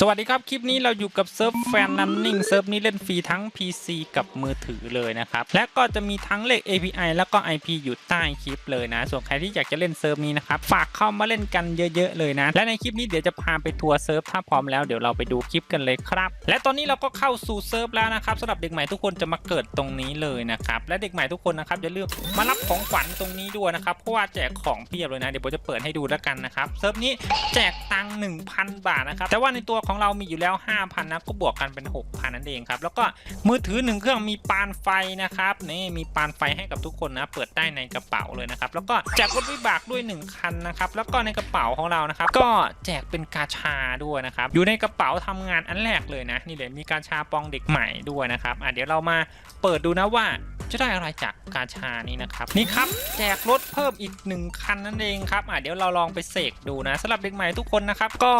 สวัสดีครับ คลิปนี้เราอยู่กับเซิร์ฟแฟนนันนิ่งเซิร์ฟนี้เล่นฟรีทั้ง PC กับมือถือเลยนะครับ และก็จะมีทั้งเลข API แล้วก็ IP อยู่ใต้คลิปเลยนะ ส่วนใครที่อยากจะเล่นเซิร์ฟนี้นะครับ ฝากเข้ามาเล่นกันเยอะๆเลยนะ และในคลิปนี้เดี๋ยวจะพาไปทัวร์เซิร์ฟถ้าพร้อมแล้วเดี๋ยวเราไปดูคลิปกันเลยครับ และตอนนี้เราก็เข้าสู่เซิร์ฟแล้วนะครับสำหรับเด็กใหม่ทุกคนจะมาเกิดตรงนี้เลยนะครับและเด็กใหม่ทุกคนนะครับอย่าลืมมารับของขวัญตรงนี้ด้วยนะครับเพราะว่าแจกของเพียบเลยนะเดี๋ยวผมจะเปิดให้ดูแล้วกันนะครับเซิร์ฟนี้แจกตังค์1,000 บาทนะครับแต่ว่าในตัวของเรามีอยู่แล้ว 5,000นะก็บวกกันเป็น 6,000 นั่นเองครับ แล้วก็มือถือหนึ่งเครื่องมีปานไฟนะครับนี่มีปานไฟให้กับทุกคนนะเปิดได้ในกระเป๋าเลยนะครับแล้วก็แจกรถวิบากด้วย 1 คันนะครับแล้วก็ในกระเป๋าของเรานะครับก็แจกเป็นกาชาด้วยนะครับอยู่ในกระเป๋าทำงานอันแรกเลยนะนี่เลยมีกาชาปองเด็กใหม่ด้วยนะครับอะเดี๋ยวเรามาเปิดดูนะว่า จะได้อะไรจากกาชานี้นะครับ นี่ครับแจกรถเพิ่มอีก 1 คันนั่นเองครับอะเดี๋ยวเราลองไปเสกดูนะสำหรับเด็กใหม่ทุกคนนะครับก็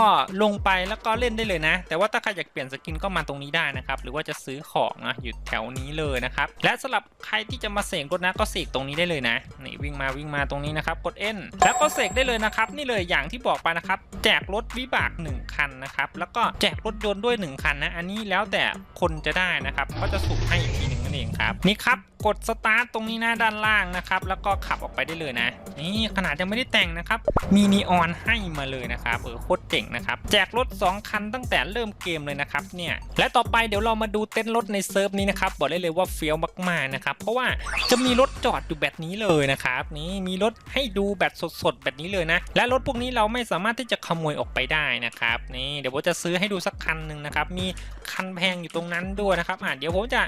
ลงไปแล้วก็เล่นได้เลยนะ แต่ว่าถ้าใครอยากเปลี่ยนสกินก็มาตรงนี้ได้นะครับหรือว่าจะซื้อของนะอยู่แถวนี้เลยนะครับและสำหรับใครที่จะมาเสกรถนะก็เสกตรงนี้ได้เลยนะนี่วิ่งมาวิ่งมาตรงนี้นะครับกด N แล้วก็เสกได้เลยนะครับนี่เลยอย่างที่บอกไปนะครับแจกรถวิบาก 1 คันนะครับแล้วก็แจกรถยนต์ด้วย 1 คันนะ อันนี้แล้วแต่คนจะได้นะครับก็จะสุ่มให้อีกทีหนึ่งนั่นเองครับนี่ครับกดสตาร์ทตรงนี้น้าด้านล่างนะครับ แล้วก็ขับออกไปได้เลยนะ นี่ขนาดยังไม่ได้แต่งนะครับ มีนีออนให้มาเลยนะครับเออโคตรเจ๋งนะครับ แจกรถ 2 คันตั้งแต่เริ่มเกมเลยนะครับเนี่ย และต่อไปเดี๋ยวเรามาดูเต้นรถในเซิร์ฟนี้นะครับ บอกได้เลยว่าเฟี้ยวมากๆนะครับ เพราะว่าจะมีรถจอดอยู่แบบนี้เลยนะครับ นี่มีรถให้ดูแบบสดๆแบบนี้เลยนะ และรถพวกนี้เราไม่สามารถที่จะขโมยออกไปได้นะครับ นี่เดี๋ยวผมจะซื้อให้ดูสักคันหนึ่งนะครับ มีคันแพงอยู่ตรงนั้นด้วยนะครับอะเดี๋ยวผมจะ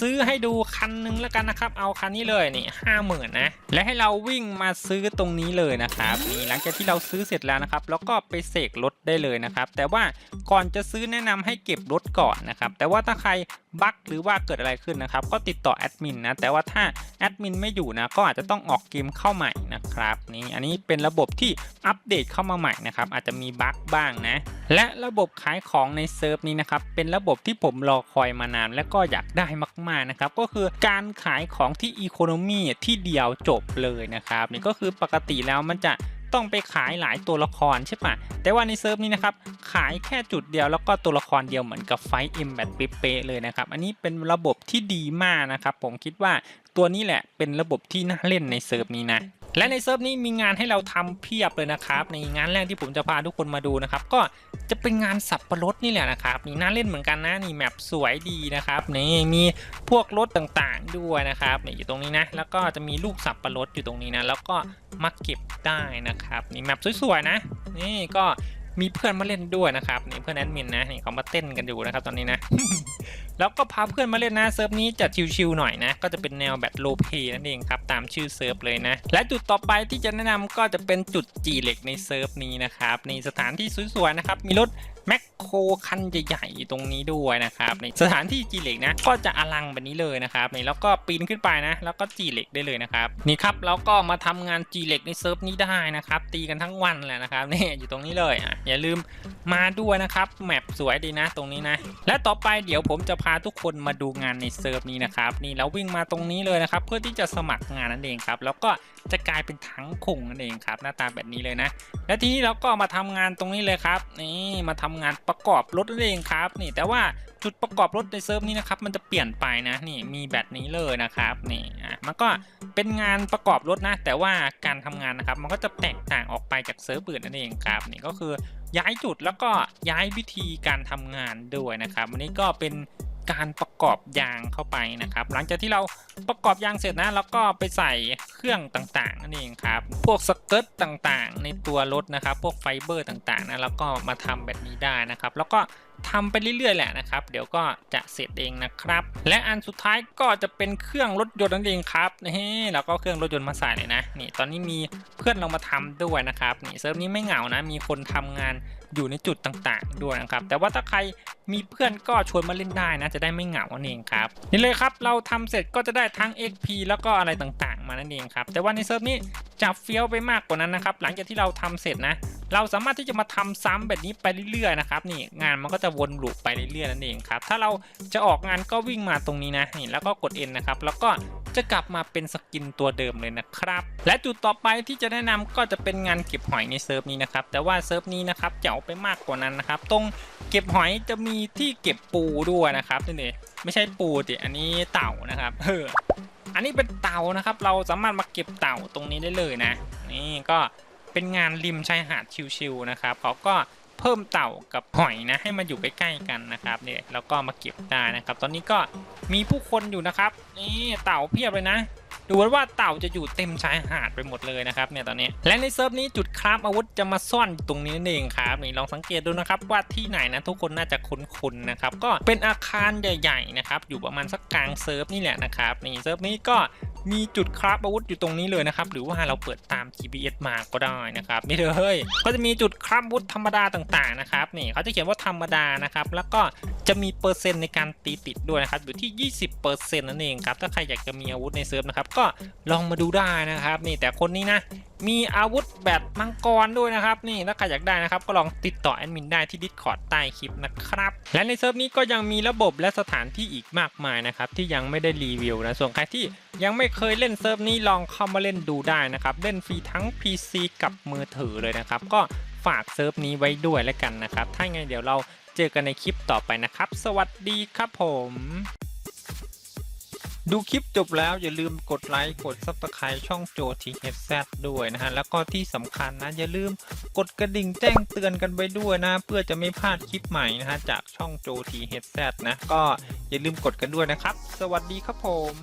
ซื้อให้ดูคันหนึ่งแล้วกันนะครับ เอาคันนี้เลยนี่ห้าหมื่นนะ และให้เราวิ่งมาซื้อตรงนี้เลยนะครับนี่หลังจากที่เราซื้อเสร็จแล้วนะครับ แล้วก็ไปเสกรถได้เลยนะครับ แต่ว่าก่อนจะซื้อแนะนำให้เก็บรถก่อนนะครับ แต่ว่าถ้าใคร บั๊กหรือว่าเกิดอะไรขึ้นนะครับ ก็ติดต่อแอดมินนะ แต่ว่าถ้าแอดมินไม่อยู่นะ ก็อาจจะต้องออกเกมเข้าใหม่นะครับ นี่ อันนี้เป็นระบบที่อัปเดตเข้ามาใหม่นะครับ อาจจะมีบั๊กบ้างนะ และระบบขายของในเซิร์ฟนี้นะครับ เป็นระบบที่ผมรอคอยมานาน และก็อยากได้มากๆนะครับ ก็คือการขายของที่อีโคโนมีที่เดียวจบเลยนะครับ นี่ก็คือปกติแล้วมันจะ ต้องไปขายหลายตัวละครใช่ปะแต่ว่าในเซิร์ฟนี้นะครับขายแค่จุดเดียวแล้วก็ตัวละครเดียวเหมือนกับไฟเอ็มแบบเป๊ะเลยนะครับ อันนี้เป็นระบบที่ดีมากนะครับ ผมคิดว่าตัวนี้แหละเป็นระบบที่น่าเล่นในเซิร์ฟนี้นะ และในเซิร์ฟนี้มีงานให้เราทำเพียบเลยนะครับ ในงานแรกที่ผมจะพาทุกคนมาดูนะครับ ก็จะเป็นงานสับปะรดนี่แหละนะครับนี่น่าเล่นเหมือนกันนะนี่แมปสวยดีนะครับนี่มีพวกรถต่างๆด้วยนะครับนี่อยู่ตรงนี้นะ แล้วก็จะมีลูกสับปะรดอยู่ตรงนี้นะ แล้วก็มาเก็บได้นะครับนี่แมปสวยๆนะ นี่ก็มีเพื่อนมาเล่นด้วยนะครับนี่เพื่อนแอดมินนะนี่เขามาเต้นกันอยู่นะครับตอนนี้นะ แล้วก็พาเพื่อนมาเล่นนะเซิร์ฟนี้จะชิวๆหน่อยนะ ก็จะเป็นแนวแบบโลเพนั่นเองครับตามชื่อเซิร์ฟเลยนะ และจุดต่อไปที่จะแนะนำก็จะเป็นจุดจีเหล็กในเซิร์ฟนี้นะครับในสถานที่สวยๆนะครับมีรถแม็ก โคคันใหญ่ๆตรงนี้ด้วยนะครับในสถานที่จีเหล็กนะก็จะอลังแบบนี้เลยนะครับนี่แล้วก็ปีนขึ้นไปนะ แล้วก็จีเหล็กได้เลยนะครับนี่ครับแล้วก็มาทำงานจีเหล็กในเซิร์ฟนี้ได้นะครับตีกันทั้งวันแหละนะครับนี่อยู่ตรงนี้เลยอะอย่าลืมมาด้วยนะครับแมปสวยดีนะตรงนี้นะและต่อไปเดี๋ยวผมจะพาทุกคนมาดูงานในเซิร์ฟนี้นะครับนี่เราวิ่งมาตรงนี้เลยนะครับเพื่อที่จะสมัครงานนั่นเองครับแล้วก็จะกลายเป็นทั้งคงนั่นเองครับ หน้าตาแบบนี้เลยนะ และทีนี้เราก็มาทำงานตรงนี้เลยครับนี่มาทำงานประกอบรถนั่นเองครับนี่แต่ว่าจุดประกอบรถในเซิร์ฟนี้นะครับมันจะเปลี่ยนไปนะนี่มีแบบนี้เลยนะครับนี่อะมันก็เป็นงานประกอบรถนะ แต่ว่าการทำงานนะครับมันก็จะแตกต่างออกไปจากเซิร์ฟอื่นนั่นเองครับนี่ก็คือย้ายจุดแล้วก็ย้ายวิธีการทำงานด้วยนะครับวันนี้ก็เป็น การประกอบยางเข้าไปนะครับ หลังจากที่เราประกอบยางเสร็จนะแล้วก็ไปใส่เครื่องต่างๆนั่นเองครับพวกสเกิร์ตต่างๆ ในตัวรถนะครับ พวกไฟเบอร์ต่างๆนะแล้วก็มาทำแบบนี้ได้นะครับ แล้วก็ ทำไปเรื่อยๆแหละนะครับ เดี๋ยวก็จะเสร็จเองนะครับ และอันสุดท้ายก็จะเป็นเครื่องรถยนต์นั่นเองครับนี่แล้วก็เครื่องรถยนต์มาใส่เลยนะนี่ตอนนี้มีเพื่อนเรามาทำด้วยนะครับนี่เซิร์ฟนี้ไม่เหงานะ มีคนทำงานอยู่ในจุดต่างๆ ด้วยนะครับ แต่ว่าถ้าใครมีเพื่อนก็ชวนมาเล่นได้นะ จะได้ไม่เหงานั่นเองครับนี่เลยครับเราทำเสร็จก็จะได้ทั้ง XP แล้วก็อะไรต่างๆ มานั่นเองครับแต่ว่าในเซิร์ฟนี้จะเฟี้ยวไปมากกว่านั้นนะครับหลังจากที่เราทำเสร็จนะ เราสามารถที่จะมาทำซ้ำแบบนี้ไปเรื่อยๆนะครับนี่งานมันก็จะวนลูปไปเรื่อยๆนั่นเองครับถ้าเราจะออกงานก็วิ่งมาตรงนี้นะนี่แล้วก็กด N นะครับแล้วก็จะกลับมาเป็นสกินตัวเดิมเลยนะครับ และจุดต่อไปที่จะแนะนำก็จะเป็นงานเก็บหอยในเซิร์ฟนี้นะครับแต่ว่าเซิร์ฟนี้นะครับจะเอาไปมากกว่านั้นนะครับตรงเก็บหอยจะมีที่เก็บปูด้วยนะครับนี่ไม่ใช่ปูดิอันนี้เต่านะครับเอออันนี้เป็นเต่านะครับ เราสามารถมาเก็บเต่าตรงนี้ได้เลยนะ นี่ก็ เป็นงานริมชายหาดชิวๆนะครับเขาก็เพิ่มเต่ากับหอยนะให้มาอยู่ใกล้ๆกันนะครับเนี่ยแล้วก็มาเก็บได้นะครับ ตอนนี้ก็มีผู้คนอยู่นะครับนี่เต่าเพียบเลยนะดูว่าเต่าจะอยู่เต็มชายหาดไปหมดเลยนะครับเนี่ยตอนนี้ และในเซิร์ฟนี้จุดคราฟอาวุธจะมาซ่อนอยู่ตรงนี้นั่นเองครับนี่ลองสังเกตดูนะครับว่าที่ไหนนะทุกคนน่าจะคุ้นๆนะครับก็เป็นอาคารใหญ่ๆนะครับอยู่ประมาณสักกลางเซิร์ฟนี่แหละนะครับนี่เซิร์ฟนี้ก็ มีจุดคราฟอาวุธอยู่ตรงนี้เลยนะครับ หรือว่าเราเปิดตาม GPS มาก็ได้นะครับนี่เลยก็จะมีจุดคราฟอาวุธธรรมดาต่างๆนะครับนี่เขาจะเขียนว่าธรรมดานะครับแล้วก็จะมีเปอร์เซ็นต์ในการตีติดด้วยนะครับอยู่ที่ 20%นั่นเองครับถ้าใครอยากจะมีอาวุธในเซิร์ฟนะครับก็ลองมาดูได้นะครับนี่แต่คนนี้นะมีอาวุธแบบมังกรด้วยนะครับ นี่ถ้าใครอยากได้นะครับ ก็ลองติดต่อแอดมินได้ที่ Discord ใต้คลิปนะครับ และในเซิร์ฟนี้ก็ยังมีระบบและสถานที่อีกมากมายนะครับ ที่ยังไม่ได้รีวิวนะ ส่วนใครที่ยังไม่เคยเล่นเซิร์ฟนี้ลองเข้ามาเล่นดูได้นะครับ เล่นฟรีทั้ง PC กับมือถือเลยนะครับ ก็ฝากเซิร์ฟนี้ไว้ด้วยแล้วกันนะครับ ถ้าไงเดี๋ยวเราเจอกันในคลิปต่อไปนะครับ สวัสดีครับผม ดูคลิปจบแล้วอย่าลืมกดไลค์กด Subscribe ช่องโจทีเอฟแซด้วยนะฮะ แล้วก็ที่สำคัญนะอย่าลืมกดกระดิ่งแจ้งเตือนกันไปด้วยนะ เพื่อจะไม่พลาดคลิปใหม่นะฮะ จากช่องโจทีเอฟแซนะ ก็อย่าลืมกดกันด้วยนะครับ สวัสดีครับผม